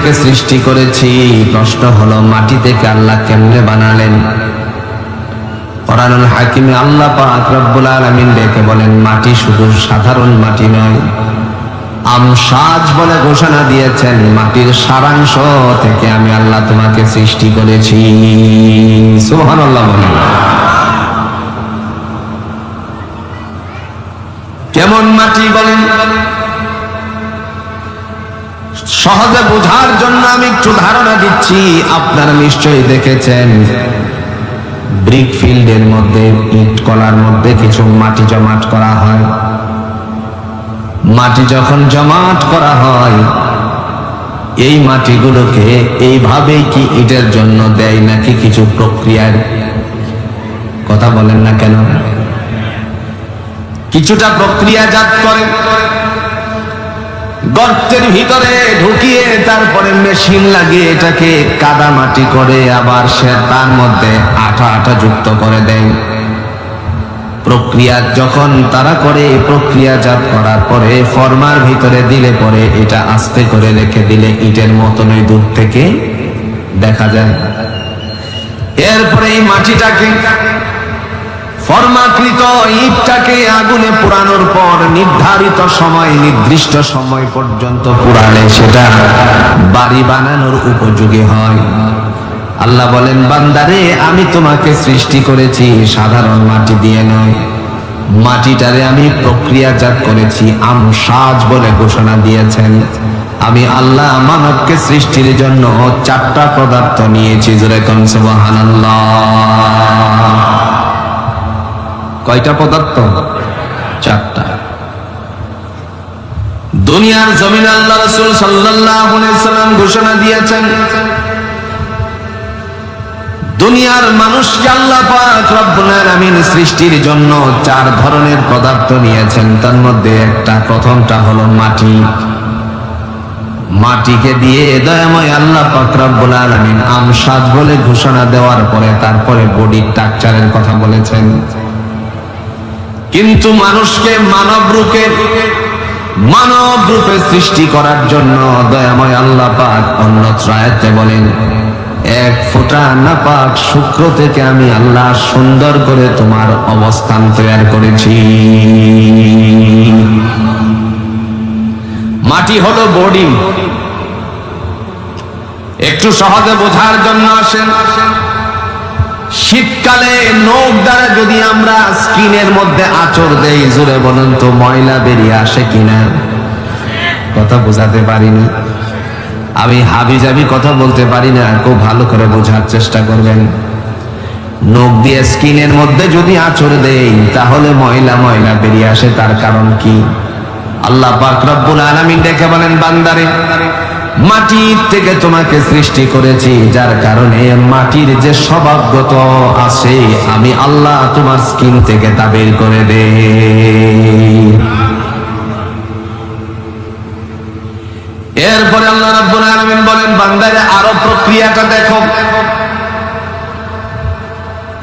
থেকে সৃষ্টি করেছি প্রশ্ন হলো মাটি থেকে আল্লাহ কেমনে বানালেন? কোরআনুল হাকিমে আল্লাহ পাক রব্বুল আলামিন ডেকে বলেন, মাটি শুধু সাধারণ মাটি নয়, আমসাজ বলে ঘোষণা দিয়েছেন, মাটির সারাংশ থেকে আমি আল্লাহ তোমাকে সৃষ্টি করেছি। কেমন মাটি বলেন? সহজে বোঝার জন্য আমি একটু ধারণা দিচ্ছি। আপনারা নিশ্চয়ই দেখেছেন। ব্রিক ফিল্ডের মধ্যে ইট কলার মধ্যে কিছু মাটি জমাট করা হয়। মাটি যখন জমাট করা হয়, এই মাটিগুলোকে এইভাবেই কি ইটের জন্য দেয় নাকি কিছু প্রক্রিয়ার কথা বলেন না কেন? কিছুটা প্রক্রিয়াজাত করে গর্তের ভিতরে ঢুকিয়ে তারপরে মেশিন লাগিয়ে এটাকে কাদা মাটি করে আবার সে তার মধ্যে আঠা আঠা যুক্ত করে দেয়। প্রক্রিয়া যখন তারা করে, প্রক্রিয়াজাত করার পরে ফর্মার ভিতরে দিলে পরে এটা আস্তে করে রেখে দিলে ইটের মতনই দূর থেকে দেখা যায়। এরপরে এই মাটিটাকে ফর্মাকৃত ইটটাকে আগুনে পোড়ানোর পর নির্ধারিত সময়, নির্দিষ্ট সময় পর্যন্ত পুরালে সেটা বাড়ি বানানোর উপযোগী হয়। আল্লাহ বলেন, বান্দারে, আমি তোমাকে সৃষ্টি করেছি সাধারণ মাটি দিয়ে নয়। মাটিটারে আমি প্রক্রিয়াজাত করেছি, আমসাজ বলে ঘোষণা দিয়েছেন। আমি আল্লাহ মানবকে সৃষ্টির জন্য চারটা পদার্থ নিয়েছি, জোরে কন সুবহানাল্লাহ। কয়টা পদার্থ? চারটা। দুনিয়ার জমিন আল্লাহ রসুল সাল্লাম ঘোষণা দিয়েছেন। দুনিয়ার মানুষকে আল্লাহ পাক রব্বুল আলামিন সৃষ্টির জন্য চার ধরনের পদার্থ নিয়েছেন। তার মধ্যে একটা প্রথমটা হলো মাটি। মাটিকে দিয়ে দয়াময় আল্লাহ পাক রব্বুল আলামিন আমসাজ বলে ঘোষণা দেওয়ার পরে তারপরে বডি স্ট্রাকচারের কথা বলেছেন। কিন্তু মানুষকে মানব রূপে মানব রূপে সৃষ্টি করার জন্য দয়াময় আল্লাহ পাক অন্য ত্রায়াতে বলেন, এক ফোঁটা নাপাক শুক্র থেকে আমি আল্লাহ সুন্দর করে তোমার অবস্থান তৈরি করেছি। মাটি হলো বডি একটু সহজে বোঝার জন্য আসেন। শীতকালে নখ দ্বারা যদি আমরা স্কিনের মধ্যে আচর দেই, জোরে বলুন তো, ময়লা বেরিয়ে আসে কিনা? কথা বোঝাতে পারিনি। আমি হাবি জাবি কথা বলতে পারি না, খুব ভালো করে বোঝার চেষ্টা করবেন। নখ দিয়ে স্কিনের মধ্যে যদি আচর দেই, তাহলে ময়লা ময়লা বেরিয়ে আসে, তার কারণ কি? আল্লাহ পাক রব্বুল আলামিন বলেন, বান্দারে মাটির থেকে তোমাকে সৃষ্টি করেছি, যার কারণে মাটির যে স্বভাবগত আছে, আমি আল্লাহ তোমার স্কিন থেকে তা করে দে এরপরে আল্লাহ রাব্বুল আলামিন বলেন, বান্দারে আরও প্রক্রিয়াটা দেখো।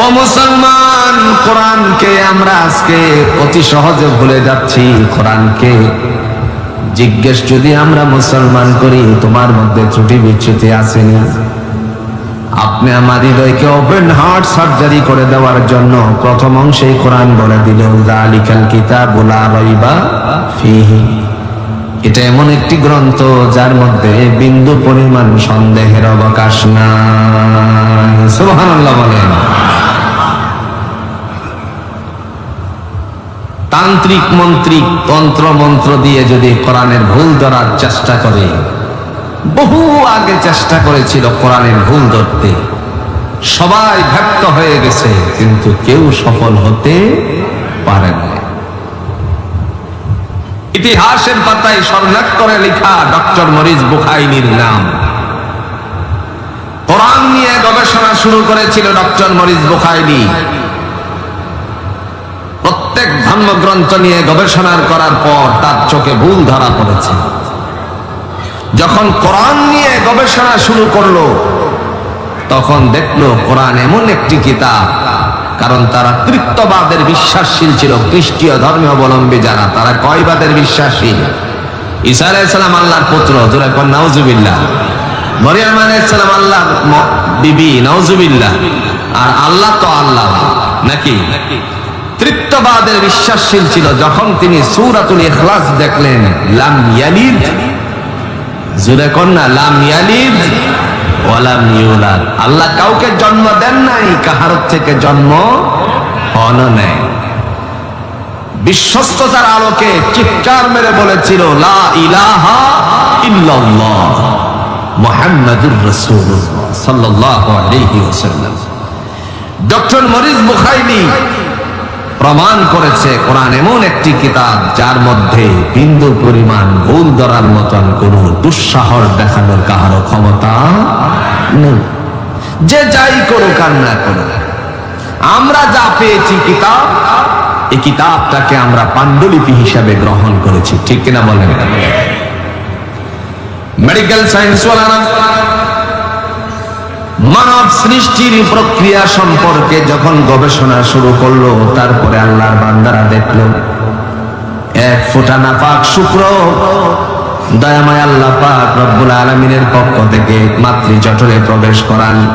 ও মুসলমান, কোরআনকে আমরা আজকে অতি সহজে ভুলে যাচ্ছি, কোরআনকে। জিজ্ঞেস যদি আমরা মুসলমান করি, তোমার মধ্যে ত্রুটি বিচ্যুতি আসেনি আপনি আমার হৃদয়কে ওপেন হার্ট সার্জারি করে দেওয়ার জন্য প্রথম অংশেই কোরআন বলে দিল দালিকাল কিতাবুল লা রাইবা ফিহি। এটা এমন একটি গ্রন্থ যার মধ্যে বিন্দু পরিমাণ সন্দেহের অবকাশ নাই। সুবহানাল্লাহ বলেন। তান্ত্রিক মন্ত্রিক তন্ত্র মন্ত্র দিয়ে যদি কোরআনের ভুল ধরার চেষ্টা করে, বহু আগে চেষ্টা করেছিল কোরআনের ভুল ধরতে। সবাই ব্যক্ত হয়ে গেছে, কিন্তু কেউ সফল হতে পারে না। ইতিহাসের পাতায় স্বর্ণাক্ষরে লেখা ডক্টর মরিস বুখাইনির নাম। কোরআন নিয়ে গবেষণা শুরু করেছিল ডক্টর মরিস বুখাইনি। প্রত্যেক ধর্মগ্রন্থ নিয়ে গবেষণা করার পর তার চোখে ভুল ধরা পড়েছে। যখন কোরআন নিয়ে গবেষণা শুরু করল, তখন দেখল কোরআন এমন একটি কিতাব, কারণ তারা তৃত্ববাদের বিশ্বাসশীল ছিল, খ্রিস্টীয় ধর্মীয় অবলম্বী যারা, তারা কয়বাদের বিশ্বাসী ঈসা আলাইসালাম আল্লাহর পুত্র, জোরে কর নাউজুবিল্লাহ। মরিয়াম আলাইসালাম আল্লাহর বিবি, নাউজুবিল্লাহ। আর আল্লাহ তো আল্লাহ, নাকি? তৃত্ববাদের বিশ্বাসশীল ছিল যখন তিনি সূরাতুল ইখলাস দেখলেন। লাম ইয়ালিদ, জুরে কন্যা লাম ইয়ালিদ ওয়ালাম ইউলাদ। আল্লাহ কাউকে জন্ম দেন নাই, কাহার থেকে জন্ম হন নেয় বিশ্বস্ততার আলোকে চিৎকার মেরে বলেছিল, লা ইলাহা ইল্লাল্লাহ মুহাম্মাদুর রাসূলুল্লাহ সাল্লাল্লাহু আলাইহি ওয়াসাল্লাম। ডক্টর মরিস বুখাইনি প্রমাণ করেছে কোরআন এমন একটি কিতাব, যার মধ্যে বিন্দু পরিমাণ ভুল ধরার মতন কোন দুঃসাহস দেখানোর কাহারও ক্ষমতা নেই। যে যাই করুক আর না করুক, আমরা যা পেয়েছি কিতাব, এই কিতাবটাকে আমরা পাণ্ডুলিপি হিসাবে গ্রহণ করেছি, ঠিক কিনা বলেন? মেডিকেল সায়েন্স ওয়ালারা মানব সৃষ্টির প্রক্রিয়া সম্পর্কে যখন গবেষণা শুরু করল, তারপরে আল্লাহর বান্দারা দেখল, এক ফোঁটা নাপাক শুক্র। দয়াময় আল্লাহ পাক রব্বুল আলমিনের পক্ষ থেকে মাতৃ জঠরে প্রবেশ করান।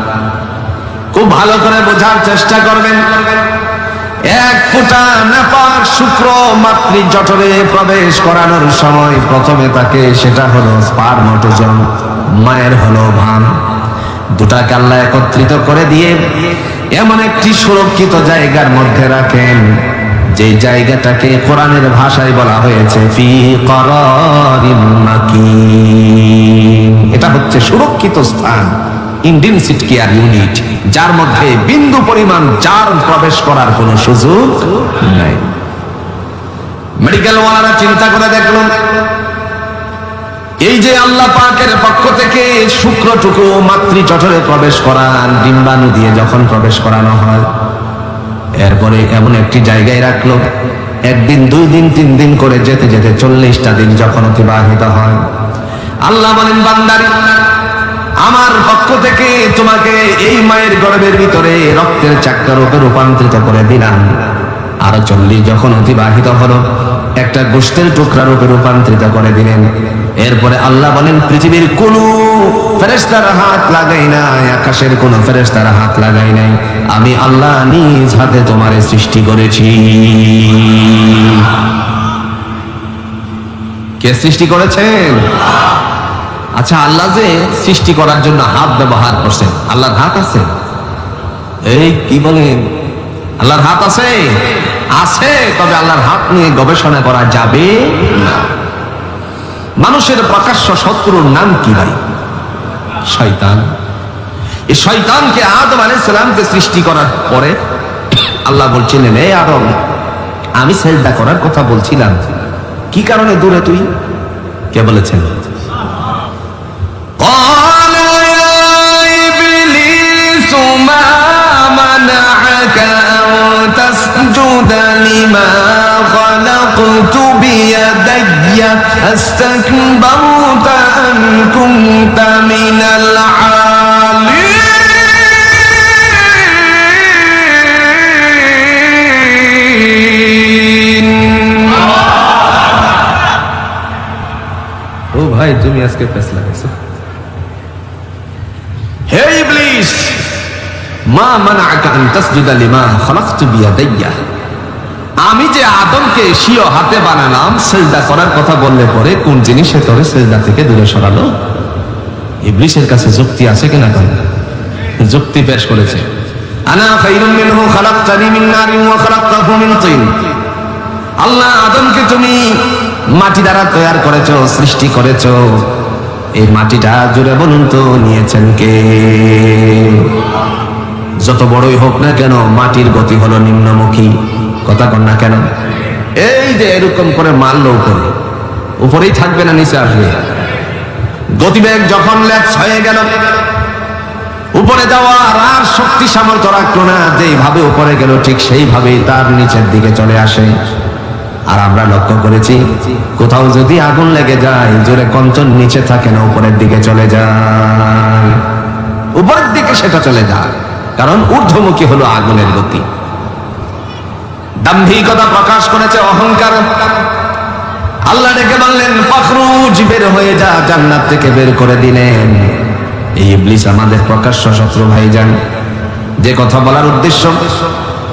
খুব ভালো করে বোঝার চেষ্টা করবেন। এক ফোঁটা নাপাক শুক্র মাতৃ জঠরে প্রবেশ করানোর সময় প্রথমে তাকে সেটা হলো স্পারমটোজন মায়ের হলো ভান। দুটাকে আল্লাহ একত্রিত করে দিয়ে এমন একটি সুরক্ষিত জায়গার মধ্যে রাখেন যে জায়গাটাকে কোরআনের ভাষায় বলা হয়েছে এটা হচ্ছে সুরক্ষিত স্থান ইন্টেন্সিটি কেয়ার ইউনিট, যার মধ্যে বিন্দু পরিমাণ যার প্রবেশ করার কোনো সুযোগ নাই। মেডিকেল ওয়ালারা চিন্তা করে দেখল এই যে আল্লাহ পাকের পক্ষ থেকে শুক্রটুকু মাতৃ চঠরে প্রবেশ করান ডিম্বাণু দিয়ে যখন প্রবেশ করানো হয়, এরপরে এমন একটি জায়গায় রাখল, একদিন, দুই দিন, তিন দিন করে যেতে যেতে চল্লিশটা দিন যখন অতিবাহিত হয়। আল্লাহ বলেন, বান্দারি, আমার পক্ষ থেকে তোমাকে এই মায়ের গর্ভের ভিতরে রক্তের চাক্কা রূপে রূপান্তরিত করে দিলাম। আরও চল্লিশ যখন অতিবাহিত হলো, একটা গোষ্ঠের টুকরা রূপে রূপান্তরিত করে দিলেন। এরপরে আল্লাহ বলেন, পৃথিবীর কোন ফেরেস্তার হাত লাগাই নাই, আকাশের কোন ফেরেস্তার হাত লাগাই নাই। আমি আল্লাহ নিজ হাতে তোমার সৃষ্টি করেছি। কে সৃষ্টি করেছেন আচ্ছা আল্লাহ যে সৃষ্টি করার জন্য হাত ব্যবহার করছেন, আল্লাহর হাত আছে? এই কি বলেন? আল্লাহর হাত আছে? আছে তবে আল্লাহর হাত নিয়ে গবেষণা করা যাবে না মানুষের প্রকাশ্য শত্রুর নাম কি ভাই শয়তান এই শয়তানকে আদম আলাইহিস সালামকে সৃষ্টি করার পরে আল্লাহ বলছিলেন এই আদম আমি সেজদা করার কথা বলছিলাম কি কারণে দূরে তুই কে বলেছেন قال يا إبليس ما منعك أن تسجد لما خلقت بيدي استكبرت أم كنت من العالين ও ভাই তুমি আজকে পেস লাগাইছো হে ইবলিস মা মানাআকা আন তাসজুদা লিমা খালাকতু বিয়াদাইয়া আমি যে আদমকে স্বীয় হাতে বানালাম, সেজদা করার কথা বললে পরে কোন জিনিসে তোরে সেজদা থেকে দূরে সরালো? ইবলিসের কাছে যুক্তি আছে কিনা কেন? যুক্তি পেশ করেছে। আনা খাইরুম মিনহু খালাকতানি মিন নারিন ওয়া খালাকতাহু মিন তিন। আল্লাহ আদমকে তুমি মাটি দ্বারা তৈরি করেছ, সৃষ্টি করেছ। এই মাটিটা জুড়ে বলুন তো নিয়েছেন কে? যত বড়ই হোক না কেন, মাটির গতি হলো নিম্নমুখী। কথা কন না কেন? এই যে এরকম করে মারলো উপরে। উপরেই থাকবে না, নিচে আসবে। গতিবেগ যখন ল্যাপস হয়ে গেল, উপরে যাওয়ার আর শক্তি সামর্থ্য রাখল না, যেইভাবে উপরে গেল, ঠিক সেইভাবেই তার নিচের দিকে চলে আসে। আর আমরা লক্ষ্য করেছি, কোথাও যদি আগুন লেগে যায়, জোরে কঞ্চন নিচে থাকে না, উপরের দিকে চলে যায়। উপরের দিকে সেটা চলে যায়, কারণ ঊর্ধ্বমুখী হলো আগুনের গতি। দাম্ভিকতা প্রকাশ করেছে, অহংকার। আল্লাহ ডেকে বললেন, ফখরুজ, বের হয়ে যা, জান্নাত থেকে বের করে দিলেন এই ইবলিস আমাদের প্রকাশ্য শত্রু ভাইজান। যে কথা বলার উদ্দেশ্য,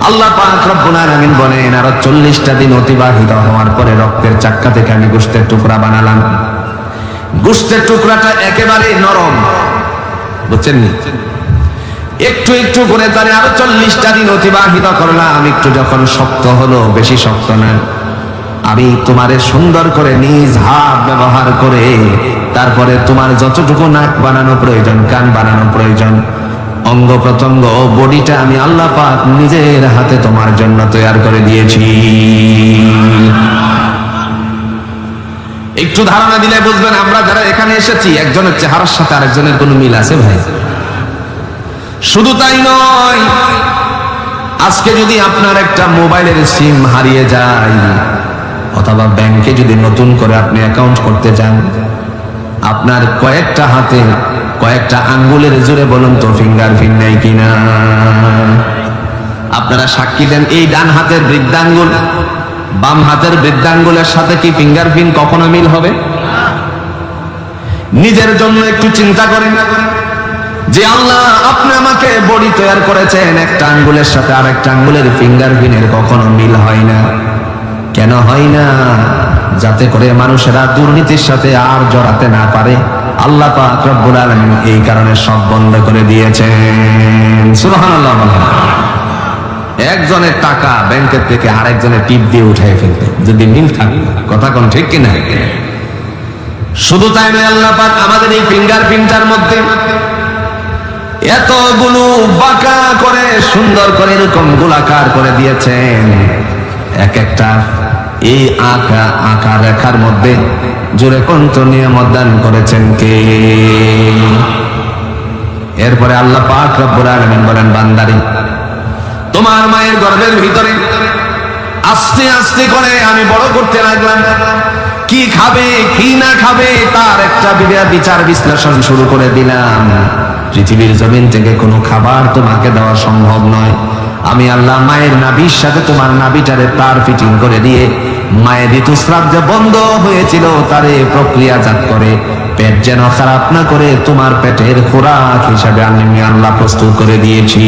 আল্লাহ পাক রব্বুল আলামিন বলেন, আরও চল্লিশটা দিন অতিবাহিত হওয়ার পরে রক্তের চাক্কা থেকে আমি গোষ্ঠের টুকরা বানালাম। গোষ্ঠের টুকরাটা একেবারে নরম। বুঝছেন একটু একটু করে তারে আরও চল্লিশটা দিন অতিবাহিত করলাম। একটু যখন শক্ত হলো, বেশি শক্ত না। আমি তোমারে সুন্দর করে নিজ হাত ব্যবহার করে, তারপরে তোমার যতটুকু নাক বানানো প্রয়োজন, কান বানানো প্রয়োজন, অঙ্গ প্রত্যঙ্গ বডিটা আমি আল্লাহ পাক নিজের হাতে তোমার জন্য তৈরি করে দিয়েছি। একটু ধারণা দিলে বুঝবেন, আমরা যারা এখানে এসেছি, একজনের চেহারার সাথে আরেকজনের কোনো মিল আছে ভাই? শুধু তাই নয়, আজকে যদি আপনার একটা মোবাইলের সিম হারিয়ে যায়, অথবা ব্যাংকে যদি নতুন করে আপনি অ্যাকাউন্ট করতে চান আপনার কয়েকটা হাতে, কয়েকটা আঙ্গুলের জুড়ে বলুন তো ফিঙ্গারপ্রিন্ট নেই কিনা আপনারা সাক্ষী দেন, এই ডান হাতের বৃদ্ধাঙ্গুল, বাম হাতের বৃদ্ধাঙ্গুলের সাথে কি ফিঙ্গারপ্রিন্ট কখনো মিল হবে? নিজের জন্য একটু চিন্তা করেন। যে আল্লাহ আপনি আমাকে বডি তৈরি করেছেন, একটা আঙ্গুলের সাথে আর একটা আঙ্গুলের ফিঙ্গারপ্রিন্টের কখনো মিল হয় না। কেন হয় না? যাতে করে মানুষেরা দুর্নীতির সাথে আর জড়াতে না পারে। আল্লাহ পাক রব্বুল আলামিন এই কারণে সব বন্ধ করে দিয়েছেন। সুবহানাল্লাহ। একজনের টাকা ব্যাংকের থেকে আরেকজনের টিপ দিয়ে উঠাই ফেলতে যদি মিল থাকে, কথা কোন ঠিক কিনা? শুধু তাই নয়, আল্লাহ পাক আমাদের এই ফিঙ্গারপ্রিন্টার মধ্যে এতগুলো বাঁকা করে, সুন্দর করে এরকম গোলাকার করে দিয়েছেন। এক একটা এই আঁকা আঁকা রেখার মধ্যে জোরে কন্ত নিয়ামত দান করেছেন কে? এরপরে আল্লাহ পাক রব্বুল আলামিন বলেন, বান্দারি, তোমার মায়ের গর্ভের ভিতরে আস্তে আস্তে করে আমি বড় করতে লাগলাম। কি খাবে, কি না খাবে, তার একটা বিচার বিশ্লেষণ শুরু করে দিলাম। পৃথিবীর জমিন থেকে কোনো খাবার তোমাকে দেওয়া সম্ভব নয়। আমি আল্লাহ মায়ের নাভির সাথে তোমার নাভিটারে তার ফিটিং করে দিয়ে মায়ের ঋতুস্রাব যে বন্ধ হয়েছিল, তারে প্রক্রিয়াজাত করে, পেট যেন খারাপ না করে তোমার পেটের খোরাক হিসাবে আমি আল্লাহ প্রস্তুত করে দিয়েছি।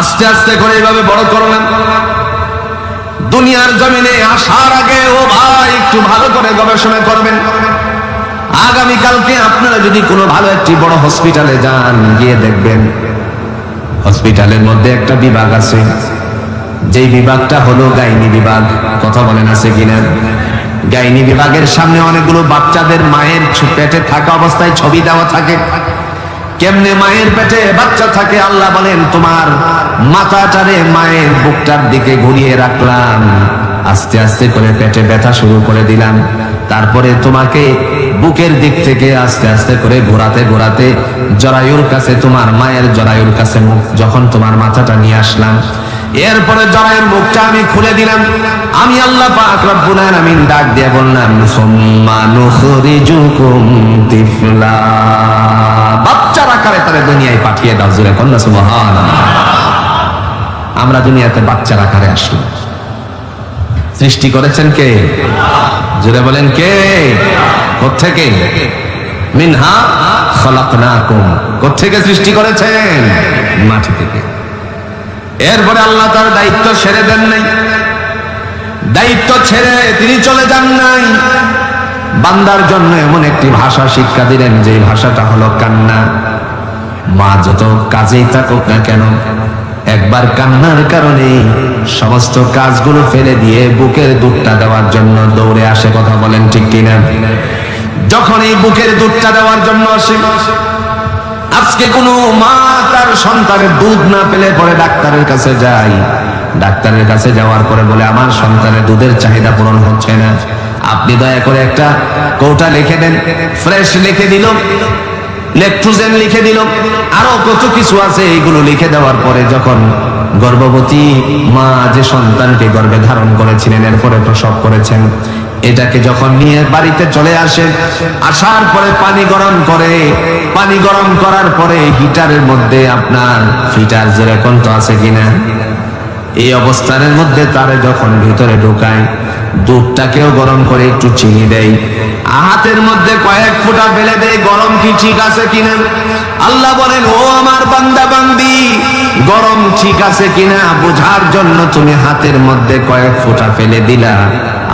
আস্তে আস্তে করে এইভাবে বড় করলেন দুনিয়ার জমিনে আসার আগে, ও ভাই, একটু ভালো করে গবেষণা করবেন। আগামীকালকে আপনারা যদি কোনো ভালো একটি বড় হসপিটালে যান, গিয়ে দেখবেন। হসপিটালের মধ্যে একটা বিভাগ আছে। যেই বিভাগটা হলো গাইনি বিভাগ। কথা বলেন আছে কিনা? গাইনি বিভাগের সামনে অনেকগুলো বাচ্চাদের মায়ের পেটে থাকা অবস্থায় ছবি দেওয়া থাকে। কেমনে মায়ের পেটে বাচ্চা থাকে, আল্লাহ বলেন, তোমার মাথাটারে মায়ের বুকটার দিকে ঘুরিয়ে রাখলাম। আস্তে আস্তে করে পেটে ব্যথা শুরু করে দিলাম। তারপরে তোমাকে বুকের দিক থেকে আস্তে আস্তে করে ঘোরাতে ঘোরাতে জরায়ুর কাছে তোমার মায়ের জরায়ুর কাছে মুখ যখন তোমার মাথাটা নিয়ে আসলাম, এরপরে জরায়ুর মুখটা আমি খুলে দিলাম। আমি আল্লাহ পাক রব্বুল আলামিন ডাক দিয়ে বললাম, সুম্মা নুখরিজুকুম তিফলা। বাচ্চার আকারে তারে দুনিয়ায় পাঠিয়ে দাও জুড়ে কন্যা সুবহানাল্লাহ। আমরা দুনিয়াতে বাচ্চার আকারে আসলাম সৃষ্টি করেছেন কে? জুড়ে বলেন কে? কোথেকে মিনহা খালাকনাকুম। কোত্থেকে সৃষ্টি করেছেন? মাটি থেকে। এরপরে আল্লাহ তার দায়িত্ব ছেড়ে দেন নাই। দায়িত্ব ছেড়ে তিনি চলে যান নাই। বান্দার জন্য এমন একটি ভাষা শিক্ষা দিলেন যে ভাষাটা হলো কান্না। মা যত কাজেই থাকুক না কেন একবার কান্নার কারণে সমস্ত কাজগুলো ফেলে দিয়ে বুকের দুধটা দেওয়ার জন্য দৌড়ে আসে কথা বলেন ঠিক কিনা? যখন এই বুকের দুধটা দেওয়ার জন্য আসে, আজকে কোনো মা তার সন্তানের দুধ না পেলে পরে ডাক্তারের কাছে যায় ডাক্তারের কাছে যাওয়ার পরে বলে, আমার সন্তানের দুধের চাহিদা পূরণ হচ্ছে না। আপনি দয়া করে একটা কৌটা লিখে দেন, ফ্রেশ লিখে দিল। লেকট্রোজেন লিখে দিল। আরও কত কিছু আছে এইগুলো লিখে দেওয়ার পরে যখন গর্ভবতী মা যে সন্তানকে গর্ভে ধারণ করেছিলেন, এরপরে প্রসব করেছেন, এটাকে যখন নিয়ে বাড়িতে চলে আসে, আসার পরে পানি গরম করে, পানি গরম করার পরে হিটারের মধ্যে আপনার ফিটার যেরকম তো আছে কিনা? এই অবস্থানের মধ্যে তারে যখন ভিতরে ঢোকায় দুধটাকেও গরম করে একটু চিনি দেয়। হাতের মধ্যে কয়েক ফোঁটা ফেলে দেয়, গরম কি ঠিক আছে কিনা? আল্লাহ বলেন, ও আমার বান্দা, বান্দি, গরম ঠিক আছে কিনা? বোঝার জন্য তুমি হাতের মধ্যে কয়েক ফোঁটা ফেলে দিলা।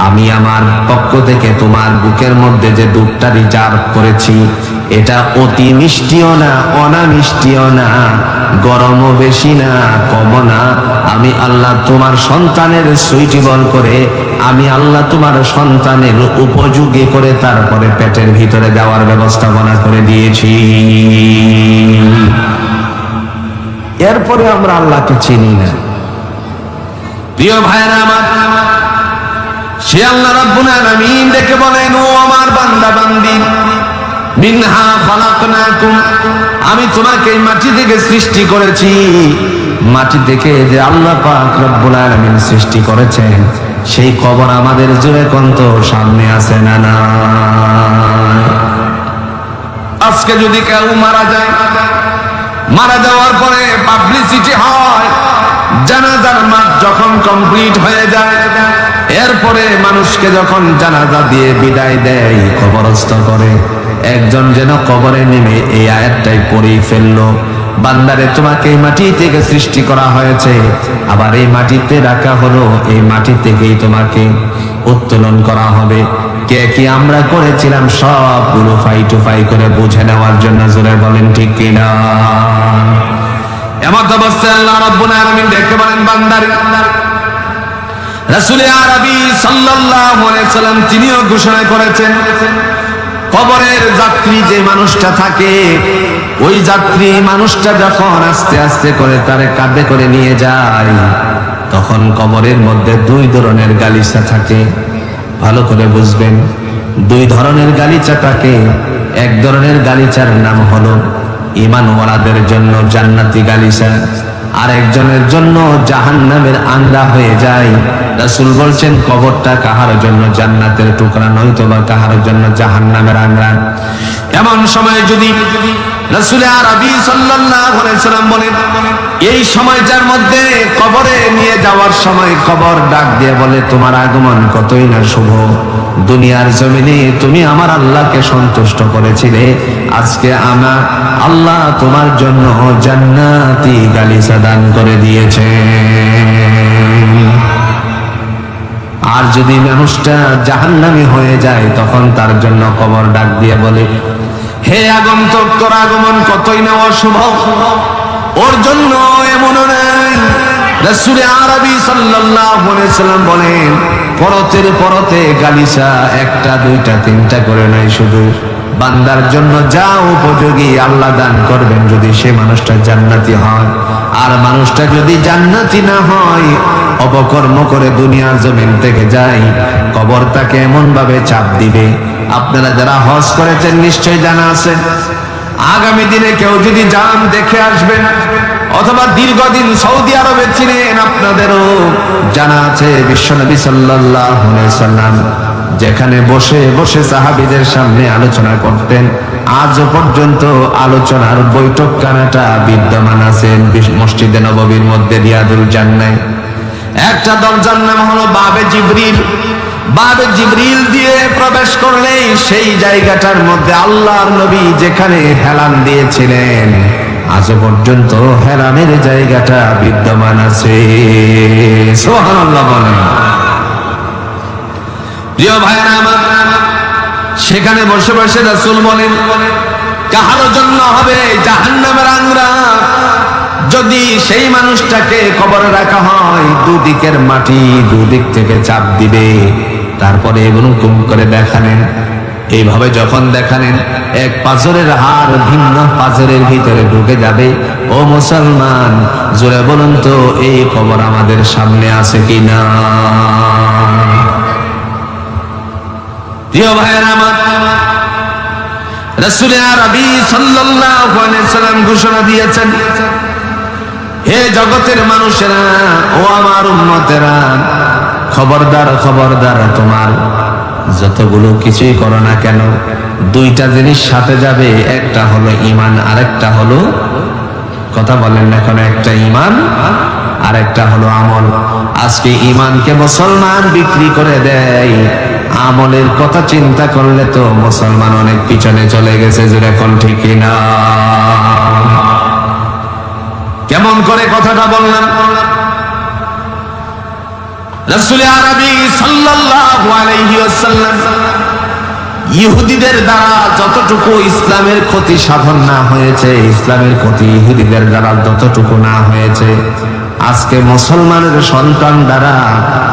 আমি আমার পক্ষ থেকে তোমার বুকের মধ্যে যে দুধটা রিজার্ভ করেছি, এটা অতি মিষ্টিও না, অনামিষ্টিও না, গরমও বেশি না কম না। আমি আল্লাহ তোমার সন্তানের সুইটেবল করে, আমি আল্লাহ তোমার সন্তানের উপযোগী করে তারপরে পেটের ভিতরে দেওয়ার ব্যবস্থাপনা করে দিয়েছি। এরপরে আমরা আল্লাহকে চিনি না। প্রিয় ভাইরা আমার, সে আল্লাহ রাব্বুল আলামিন দেখে বলেন, ও আমার বান্দা বান্দি আমি তোমাকে এই মাটি থেকে সৃষ্টি করেছি। মাটি থেকে যে আল্লাহ পাক সৃষ্টি করেছেন, সেই কবর আমাদের জুড়ে কন্ত সামনে আছে না না আজকে যদি কেউ মারা যায়, মারা যাওয়ার পরে পাবলিসিটি হয়, জানাজার মাঠ যখন কমপ্লিট হয়ে যায়, এরপরে মানুষকে যখন জানাজা দিয়ে বিদায় দেয়, কবরস্থ করে একজন যেন কবরে নেমে এই আয়াতটাই পড়েই ফেলল। বান্দারে, তোমাকে এই মাটি থেকে সৃষ্টি করা হয়েছে। আবার এই মাটিতে রাখা হলো, এই মাটি থেকেই তোমাকে উত্তোলন করা হবে। কে কি আমরা করেছিলাম সবগুলো ফাই টু ফাই করে বুঝে নেওয়ার জন্য জোরে বলেন ঠিক কিনা? এমত অবস্থায় আল্লাহ রাব্বুল আলামিন দেখতে পারেন বান্দারে রাসূল আরবি সাল্লাল্লাহু আলাইহি সাল্লাম তিনিও ঘোষণা করেছেন কবরের যাত্রী যে মানুষটা থাকে, ওই যাত্রী মানুষটা যখন আস্তে আস্তে করে তারে কাঁধে করে নিয়ে যায়, তখন কবরের মধ্যে দুই ধরনের গালিচা থাকে। ভালো করে বুঝবেন, দুই ধরনের গালিচা থাকে। এক ধরনের গালিচার নাম হলো ইমানওয়ালাদের জন্য জান্নাতি গালিচা আর একজনের জন্য জাহান নামের আংরা হয়ে যায়। রাসুল বলছেন, কবরটা কাহার জন্য জান্নাতের টুকরা নয়তো বা কাহার জন্য জাহান নামের আংরা এমন সময় যদি এই সময়টার মধ্যে কবরে নিয়ে যাওয়ার সময় কবর ডাক দিয়ে বলে, তোমার আগমন কতই না শুভ। দুনিয়ার জমিনে তুমি আমার আল্লাহকে সন্তুষ্ট করেছিলে। আজকে আমার আল্লাহ তোমার জন্য জান্নাতি গালিসা দান করে দিয়েছে আর যদি মানুষটা জাহান্নামি হয়ে যায়, তখন তার জন্য কবর ডাক দিয়ে বলে, হে আগম তোর আগমন কতই না অশুভ। ওর জন্য এমন নাই। বলেন, পরতের পরতে গালিসা একটা, দুইটা, তিনটা করে নাই শুধু। বান্দার জন্য যা উপযোগী আল্লাহ দান করবেন যদি সে মানুষটা জান্নাতি হয়। আর মানুষটা যদি জান্নাতি না হয়, অপকর্ম করে দুনিয়ার জমিন থেকে যায় কবর তাকে এমন ভাবে চাপ দিবে? আপনারা যারা হজ করেছেন নিশ্চয় জানা আছে। আগামী দিনে কেউ যদি যান দেখে আসবেন, অথবা দীর্ঘদিন সৌদি আরবে ছিলেন, আপনাদেরও জানা আছে বিশ্বনবী সাল্লাল্লাহু আলাইহি সাল্লাম যেখানে বসে বসে সাহাবীদের সামনে আলোচনা করতেন, আজও পর্যন্ত আলোচনার বৈঠক কানাটা বিদ্যমান আছে মসজিদে নববীর মধ্যে রিয়াদুল জান্নায় একটা দরজার নাম হলো বাবে জিবরিল। বাবে জিবরিল দিয়ে প্রবেশ করলেই সেই জায়গাটার মধ্যে আল্লাহর নবী যেখানে হেলান দিয়েছিলেন আজ পর্যন্ত হেলানের জায়গাটা বিদ্যমান আছে। সোহানাল্লাহ বলেন। প্রিয় ভাইরা আমার, সেখানে বসে বসে রাসূল বলেন, কাহার জন্য হবে জাহান্নামের আংরা যদি সেই মানুষটাকে কবরে রাখা হয়, দুদিকের মাটি দুদিক থেকে চাপ দিবে। তারপরে এরকম করে দেখালেন। এইভাবে যখন দেখালেন, এক পাথরের হার ভিন্ন পাথরের ভিতরে ঢুকে যাবে। ও মুসলমান, জোরে বলুন তো, এই খবর আমাদের সামনে আছে কিনা? প্রিয় আমার সাল্লাম ঘোষণা দিয়েছেন, হে জগতের মানুষেরা, ও আমার খবরদার খবরদার, তোমার যতগুলো কিছুই করো না কেন, দুইটা জিনিস সাথে যাবে, একটা হলো ইমান আরেকটা হলো, কথা বলেন না এখন একটা ইমান আর একটা হলো আমল। আজকে ইমানকে মুসলমান বিক্রি করে দেয় আমলের কথা চিন্তা করলে তো মুসলমান অনেক পিছনে চলে গেছে যেরকম ঠিকই না। কেমন করে কথাটা বললাম? ইহুদিদের দ্বারা যতটুকু ইসলামের ক্ষতি সাধন না হয়েছে, ইসলামের ক্ষতি ইহুদিদের দ্বারা যতটুকু না হয়েছে আজকে মুসলমানের সন্তান দ্বারা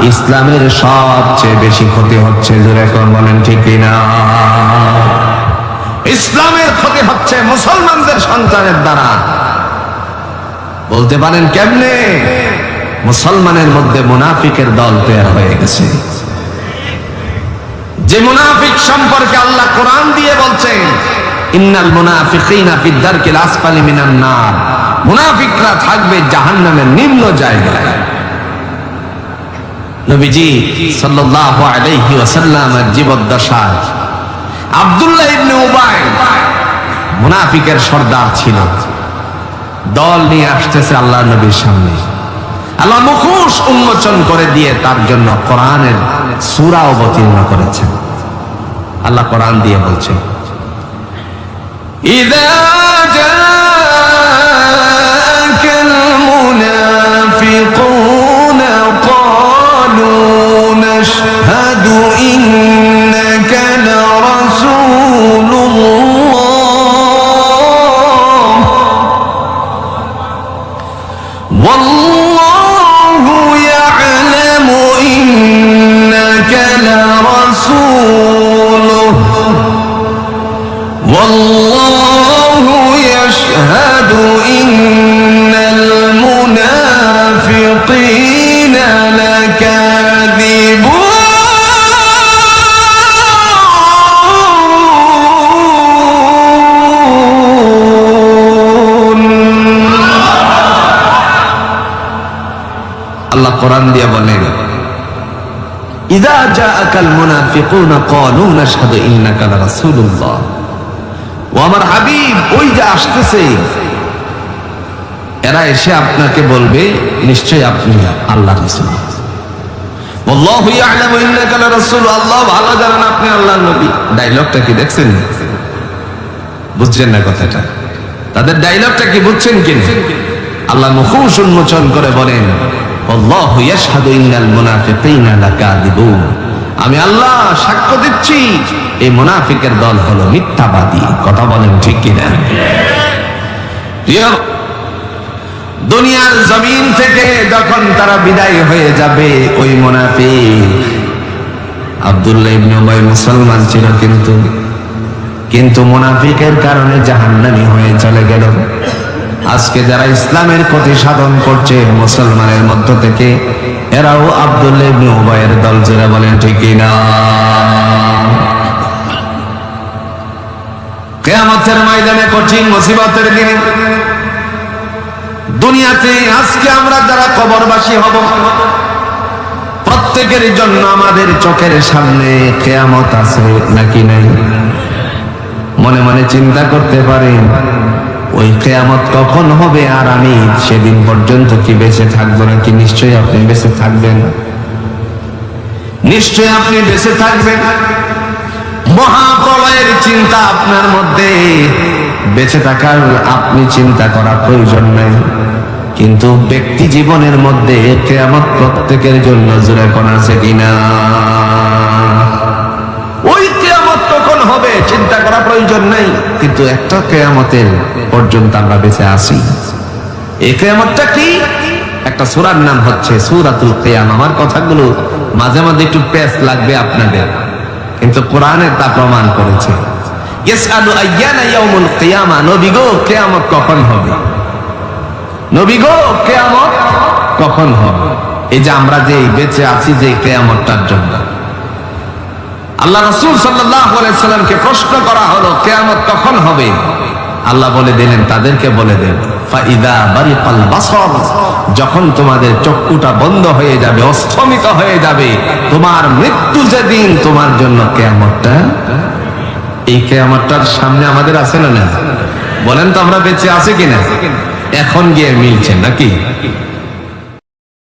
ইসলামের সবচেয়ে বেশি ক্ষতি হচ্ছে যেরকম বলেন ঠিক না ইসলামের ক্ষতি হচ্ছে মুসলমানদের সন্তানের দ্বারা। বলতে পারেন কেমনে? মুসলমানের মধ্যে মুনাফিকের দল তৈরি হয়ে গেছে। যে মুনাফিক সম্পর্কে আল্লাহ কোরআন দিয়ে বলছেন, ইন্নাল মুনাফিকিনা ফিদ দারকিল আসফালি মিনান নার। মুনাফিকরা থাকবে জাহান্নামের নিম্ন জায়গায়। নবীজি সাল্লাল্লাহু আলাইহি ওয়াসাল্লামের জীবদ্দশায় আব্দুল্লাহ ইবনে উবাই মুনাফিকের সর্দার ছিল। দল নিয়ে আসতেছে আল্লাহ নবীর সামনে। আল্লাহ মুখোশ উন্মোচন করে দিয়ে তার জন্য কোরআনের সূরা অবতীর্ণ করেছেন। আল্লাহ কোরআন দিয়ে বলছেন إذا جاءك المنافقون قالوا نشهد إنك لرسول الله. ওই যে আসতেছে। এরা এসে আপনাকে বলবে আপনি আল্লাহ রাসূল। ভালো জানেন আপনি আল্লাহর নবী। ডায়লগটা কি দেখছেন? বুঝছেন না কথাটা? তাদের ডায়লগটা কি বুঝছেন কি না? আল্লাহ মুখোশ উন্মোচন করে বলেন আমি আল্লাহ সাক্ষ্য দিচ্ছি, এই মুনাফিকের দল হলো মিথ্যাবাদী। কথা বলেন ঠিক কিনা? দুনিয়ার জমিন থেকে যখন তারা বিদায় হয়ে যাবে, ওই মুনাফিক, আব্দুল্লাহ ইবনে উবাই মুসলমান ছিল কিন্তু কিন্তু মুনাফিকের কারণে জাহান্নামী হয়ে চলে গেল। আজকে যারা ইসলামের ক্ষতি সাধন করছে মুসলমানের মধ্য থেকে, এরাও আব্দুল্লাহ দল জোরে বলেন ঠিক না কেয়ামতের ময়দানে কঠিন মুসিবতের দিনে দুনিয়াতে আজকে আমরা যারা কবরবাসী হব, প্রত্যেকের জন্য আমাদের চোখের সামনে কেয়ামত আছে নাকি নাই? মনে মনে চিন্তা করতে পারেন ওই কেয়ামত কখন হবে আর আমি সেদিন পর্যন্ত কি বেঁচে থাকব নাকি নিশ্চয়ই আপনি বেঁচে থাকবেন? নিশ্চয় আপনি বেঁচে থাকবেন। মহাপ্রলয়ের চিন্তা আপনার মধ্যে। বেঁচে থাকার আপনি চিন্তা করা প্রয়োজন নাই। কিন্তু ব্যক্তি জীবনের মধ্যে কেয়ামত প্রত্যেকের জন্য জোরে কোন আছে কিনা? হবে, চিন্তা করা প্রয়োজন নাই। কিন্তু একটা কেয়ামতের পর্যন্ত আমরা বেঁচে আসি এই কেয়ামতটা কি? একটা সুরার নাম হচ্ছে সুরাতুল কেয়াম। আমার কথাগুলো মাঝে মাঝে একটু পেস লাগবে আপনাদের। কিন্তু কোরআনে তা প্রমাণ করেছে। কিয়ামত কখন হবে? কিয়ামত কখন হবে? এই যে আমরা যে বেঁচে আছি যে কেয়ামতটার জন্য। আল্লাহ রসুল সাল্লামকে প্রশ্ন করা হলো, কিয়ামত কখন হবে? আল্লাহ বলে দিলেন, তাদেরকে বলে দেন যখন তোমাদের চক্ষুটা বন্ধ হয়ে যাবে, অস্তমিত হয়ে যাবে, তোমার মৃত্যু যেদিন, তোমার জন্য কেয়ামতটা। এই কেয়ামতটার সামনে আমাদের আছে না বলেন তো আমরা বেঁচে আছে কিনা? এখন গিয়ে মিলছে নাকি?